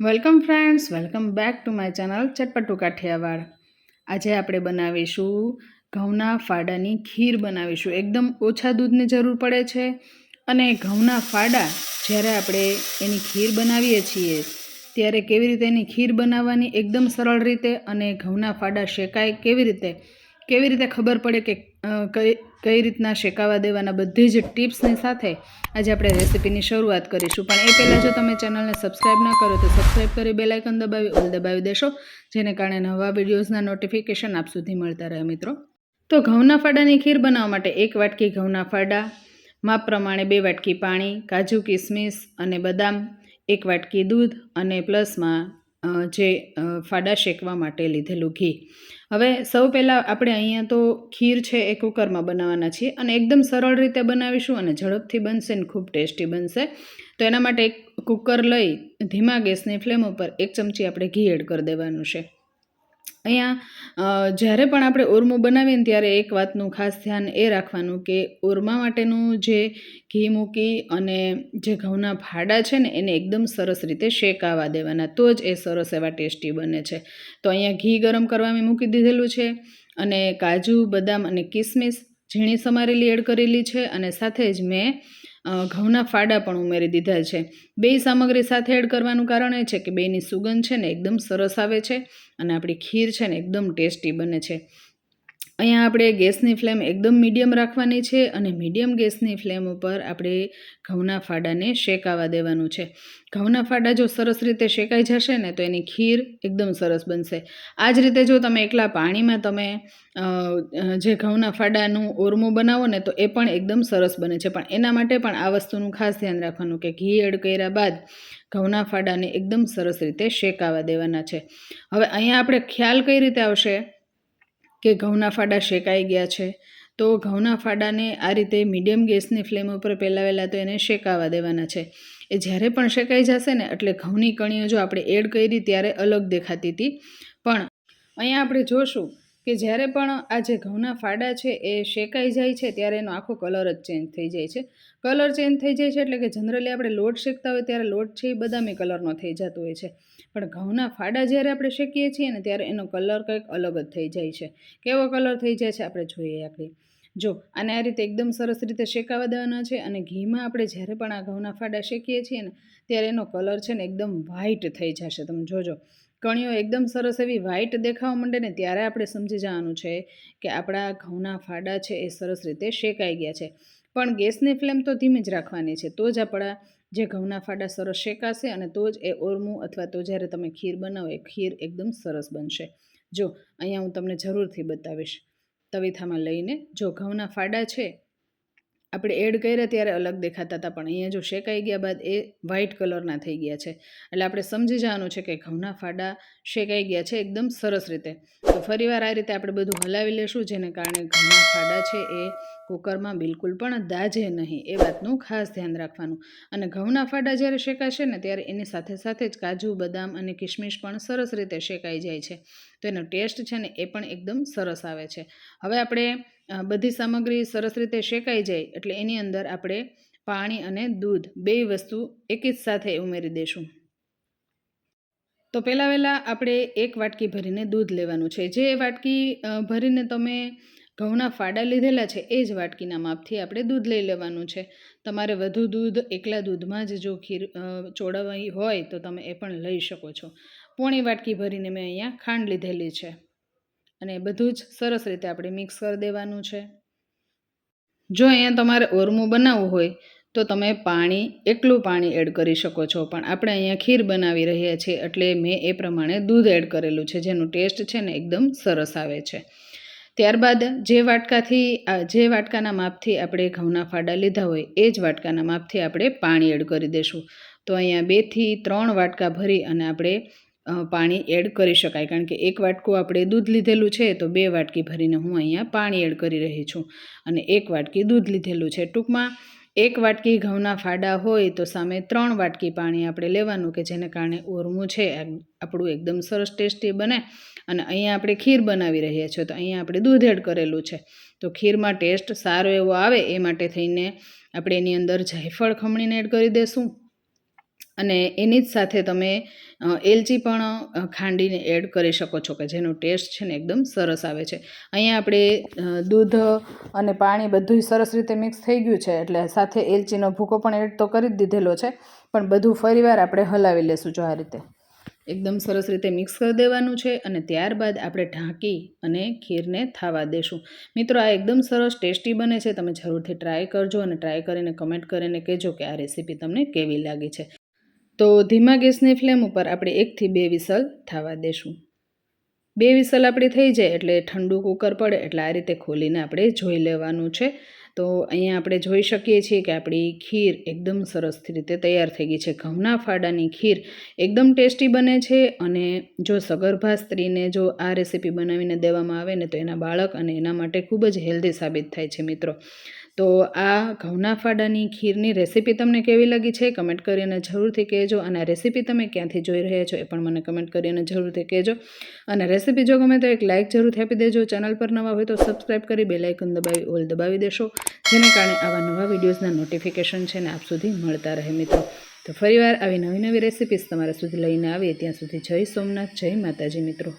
Welcome friends, welcome back to my channel Chatpatu Kathiawad. આજે આપણે બનાવીશું ઘઉંના ફાડાની ખીર બનાવીશું. એકદમ ઓછા દૂધની જરૂર પડે છે અને ઘઉંના ફાડા જ્યારે આપણે એની ખીર બનાવીએ છીએ, ત્યારે કેવી રીતે એની ખીર બનાવવાની? એકદમ સરળ રીતે અને ઘઉંના ફાડા શેકાય કેવી રીતે? કેવી રીતે ખબર પડે કે કઈ કઈ રીતના શેકાવા દેવાના બધી જ ટિપ્સની સાથે આજે આપણે રેસીપીની શરૂઆત કરીશું. પણ એ પહેલાં જો તમે ચેનલને સબસ્ક્રાઇબ ન કરો તો સબસ્ક્રાઈબ કરી બેલાઇકન દબાવી, ઓલ દબાવી દેશો, જેને કારણે નવા વિડીયોઝના નોટિફિકેશન આપ સુધી મળતા રહે મિત્રો. તો ઘઉંના ફાડાની ખીર બનાવવા માટે એક વાટકી ઘઉંના ફાડા, માપ પ્રમાણે બે વાટકી પાણી, કાજુ, કિસમિસ અને બદામ, એક વાટકી દૂધ અને પ્લસમાં જે ફાડા શેકવા માટે લીધેલું ઘી. હવે સૌ પહેલાં આપણે અહીંયા તો ખીર છે એ કુકરમાં બનાવવાના છીએ અને એકદમ સરળ રીતે બનાવીશું અને ઝડપથી બનશે ને ખૂબ ટેસ્ટી બનશે. તો એના માટે એક કુકર લઈ ધીમા ગેસની ફ્લેમ ઉપર એક ચમચી આપણે ઘી એડ કરી દેવાનું છે. અહીંયા જ્યારે પણ આપણે ઓરમું બનાવીએ ને ત્યારે એક વાતનું ખાસ ધ્યાન એ રાખવાનું કે ઓરમા માટેનું જે ઘી મૂકી અને જે ઘઉંના ફાડા છે ને એને એકદમ સરસ રીતે શેકાવા દેવાના. તો જ એ સરસ એવા ટેસ્ટી બને છે. તો અહીંયા ઘી ગરમ કરવા મેં મૂકી દીધેલું છે અને કાજુ, બદામ અને કિસમિસ ઝીણી સમારેલી એડ કરેલી છે અને સાથે જ મેં ઘઉંના ફાડા પણ ઉમેરી દીધા છે. બે સામગ્રી સાથે એડ કરવાનું કારણ એ છે કે બેની સુગંધ છે ને એકદમ સરસ આવે છે અને આપણી ખીર છે ને એકદમ ટેસ્ટી બને છે. અહીંયા આપણે ગેસની ફ્લેમ એકદમ મીડિયમ રાખવાની છે અને મીડિયમ ગેસની ફ્લેમ ઉપર આપણે ઘઉંના ફાડાને શેકાવા દેવાનું છે. ઘઉંના ફાડા જો સરસ રીતે શેકાઈ જશે ને તો એની ખીર એકદમ સરસ બનશે. આ જ રીતે જો તમે એકલા પાણીમાં તમે જે ઘઉંના ફાડાનું ઓરમું બનાવો ને તો એ પણ એકદમ સરસ બને છે. પણ એના માટે પણ આ વસ્તુનું ખાસ ધ્યાન રાખવાનું કે ઘી એડ કર્યા બાદ ઘઉંના ફાડાને એકદમ સરસ રીતે શેકાવા દેવાના છે. હવે અહીંયા આપણે ખ્યાલ કઈ રીતે આવશે? કે ઘઉંના ફાડા શેકાઈ ગયા છે, તો ઘઉંના ફાડાને આ રીતે મીડિયમ ગેસની ફ્લેમ ઉપર પહેલાં વહેલાં તો એને શેકાવા દેવાના છે. એ જ્યારે પણ શેકાઈ જશે ને, એટલે ઘઉંની કણીઓ જો આપણે એડ કરી ત્યારે અલગ દેખાતી હતી. પણ અહીંયા આપણે જોશું કે જ્યારે પણ આ જે ઘઉંના ફાડા છે એ શેકાઈ જાય છે, ત્યારે એનો આખો કલર જ ચેન્જ થઈ જાય છે. કલર ચેન્જ થઈ જાય છે એટલે કે જનરલી આપણે લોટ શેકતા હોય ત્યારે લોટ છે એ બદામી કલરનો થઈ જતો હોય છે. પણ ઘઉંના ફાડા જ્યારે આપણે શેકીએ છીએ ને ત્યારે એનો કલર કંઈક અલગ જ થઈ જાય છે. કેવો કલર થઈ જાય છે આપણે જોઈએ આપણે જો, આને આ રીતે એકદમ સરસ રીતે શેકાવા દેવાના છે અને ઘીમાં આપણે જ્યારે પણ આ ઘઉંના ફાડા શેકીએ છીએ ને, ત્યારે એનો કલર છે ને એકદમ વ્હાઈટ થઈ જશે. તમે જોજો. કણીઓ એકદમ સરસ એવી વ્હાઈટ દેખાવા માંડે ને ત્યારે આપણે સમજી જવાનું છે કે આપણા ઘઉંના ફાડા છે એ સરસ રીતે શેકાઈ ગયા છે. પણ ગેસની ફ્લેમ તો ધીમી જ રાખવાની છે. તો જ આપણા જે ઘઉંના ફાડા સરસ શેકાશે અને તો જ એ ઓરમું અથવા તો જ્યારે તમે ખીર બનાવો એ ખીર એકદમ સરસ બનશે. જો, અહીંયા હું તમને જરૂરથી બતાવીશ. તવીથામાં લઈને જો ઘઉંના ફાડા છે આપણે એડ કર્યા ત્યારે અલગ દેખાતા હતા, પણ અહીંયા જો શેકાઈ ગયા બાદ એ વ્હાઇટ કલરના થઈ ગયા છે. એટલે આપણે સમજી જવાનું છે કે ઘઉંના ફાડા શેકાઈ ગયા છે એકદમ સરસ રીતે. તો ફરીવાર આ રીતે આપણે બધું હલાવી લેશું, જેને કારણે ઘઉંના ફાડા છે એ કુકરમાં બિલકુલ પણ દાજે નહીં, એ વાતનું ખાસ ધ્યાન રાખવાનું. અને ઘઉંના ફાડા જ્યારે શેકાશે ને ત્યારે એની સાથે સાથે જ કાજુ, બદામ અને કિશમિશ પણ સરસ રીતે શેકાઈ જાય છે. તો એનો ટેસ્ટ છે ને એ પણ એકદમ સરસ આવે છે. હવે આપણે બધી સામગ્રી સરસ રીતે શેકાઈ જાય એટલે એની અંદર આપણે પાણી અને દૂધ બે વસ્તુ એક જ સાથે ઉમેરી દઈશું તો પહેલાં વહેલાં આપણે એક વાટકી ભરીને દૂધ લેવાનું છે. જે વાટકી ભરીને તમે ઘઉંના ફાડા લીધેલા છે, એ જ વાટકીના માપથી આપણે દૂધ લઈ લેવાનું છે. તમારે વધુ દૂધ, એકલા દૂધમાં જ જો ખીર ચોડાવી હોય તો તમે એ પણ લઈ શકો છો. પોણી વાટકી ભરીને મેં અહીંયા ખાંડ લીધેલી છે. અને બધું જ સરસ રીતે આપણે મિક્સ કરી દેવાનું છે. જો અહીંયા તમારે ઓરમું બનાવવું હોય તો તમે પાણી, એકલું પાણી એડ કરી શકો છો, પણ આપણે અહીંયા ખીર બનાવી રહ્યા છીએ એટલે મેં એ પ્રમાણે દૂધ એડ કરેલું છે, જેનું ટેસ્ટ છે ને એકદમ સરસ આવે છે. ત્યારબાદ જે વાટકાથી જે વાટકાના માપથી આપણે ઘઉંના ફાડા લીધા હોય, એ જ વાટકાના માપથી આપણે પાણી એડ કરી દઈશું તો અહીંયા બેથી ત્રણ વાટકા ભરી અને આપણે પાણી એડ કરી શકાય. કારણ કે એક વાટકું આપણે દૂધ લીધેલું છે, તો બે વાટકી ભરીને હું અહીંયા પાણી એડ કરી રહી છું. અને એક વાટકી દૂધ લીધેલું છે. ટૂંકમાં એક વાટકી ઘઉંના ફાડા હોય તો સામે ત્રણ વાટકી પાણી આપણે લેવાનું કે જેને કારણે ઓરમું છે આપણું એકદમ સરસ ટેસ્ટી બને. અને અહીંયા આપણે ખીર બનાવી રહ્યા છીએ, તો અહીંયા આપણે દૂધ એડ કરેલું છે. તો ખીરમાં ટેસ્ટ સારો એવો આવે, એ માટે થઈને આપણે એની અંદર જાયફળ ખમણીને એડ કરી દઈશું અને એની જ સાથે તમે એલચી પણ ખાંડીને એડ કરી શકો છો કે જેનો ટેસ્ટ છે ને એકદમ સરસ આવે છે. અહીંયા આપણે દૂધ અને પાણી બધું સરસ રીતે મિક્સ થઈ ગયું છે એટલે સાથે એલચીનો ભૂકો પણ એડ તો કરી જ દીધેલો છે, પણ બધું ફરીવાર આપણે હલાવી લેશું જો આ રીતે. એકદમ સરસ રીતે મિક્સ કરી દેવાનું છે અને ત્યારબાદ આપણે ઢાંકી અને ખીરને થાવા દેશું. મિત્રો, આ એકદમ સરસ ટેસ્ટી બને છે, તમે જરૂરથી ટ્રાય કરજો અને ટ્રાય કરીને કમેન્ટ કરીને કહેજો કે આ રેસીપી તમને કેવી લાગી છે. તો ધીમા ગેસની ફ્લેમ ઉપર આપણે એકથી બે વિસલ થવા દેશું. બે વિસલ આપણી થઈ જાય એટલે ઠંડુ કુકર પડે એટલે આ રીતે ખોલીને આપણે જોઈ લેવાનું છે. તો અહીંયા આપણે જોઈ શકીએ છીએ કે આપણી ખીર એકદમ સરસ રીતે તૈયાર થઈ ગઈ છે. ઘઉંના ફાડાની ખીર એકદમ ટેસ્ટી બને છે અને જો સગર્ભા સ્ત્રીને જો આ રેસીપી બનાવીને દેવામાં આવે ને તો એના બાળક અને એના માટે ખૂબ જ હેલ્ધી સાબિત થાય છે મિત્રો. તો આ ઘઉંના ફાડાની ખીરની રેસીપી તમને કેવી લાગી છે? કમેન્ટ કરીને જરૂરથી કહેજો અને આ રેસીપી તમે ક્યાંથી જોઈ રહ્યા છો એ પણ મને કમેન્ટ કરીને જરૂરથી કહેજો. અને રેસીપી જો ગમે તો એક લાઇક જરૂરથી આપી દેજો. ચેનલ પર નવા હોય તો સબસ્ક્રાઈબ કરી બે લાઇકન દબાવી, ઓલ દબાવી દેશો, જેને કારણે આવા નવા વિડીયોઝના નોટિફિકેશન છે ને આપ સુધી મળતા રહે મિત્રો. તો ફરીવાર આવી નવી નવી રેસીપીસ તમારા સુધી લઈને આવીએ. ત્યાં સુધી જય સોમનાથ, જય માતાજી મિત્રો.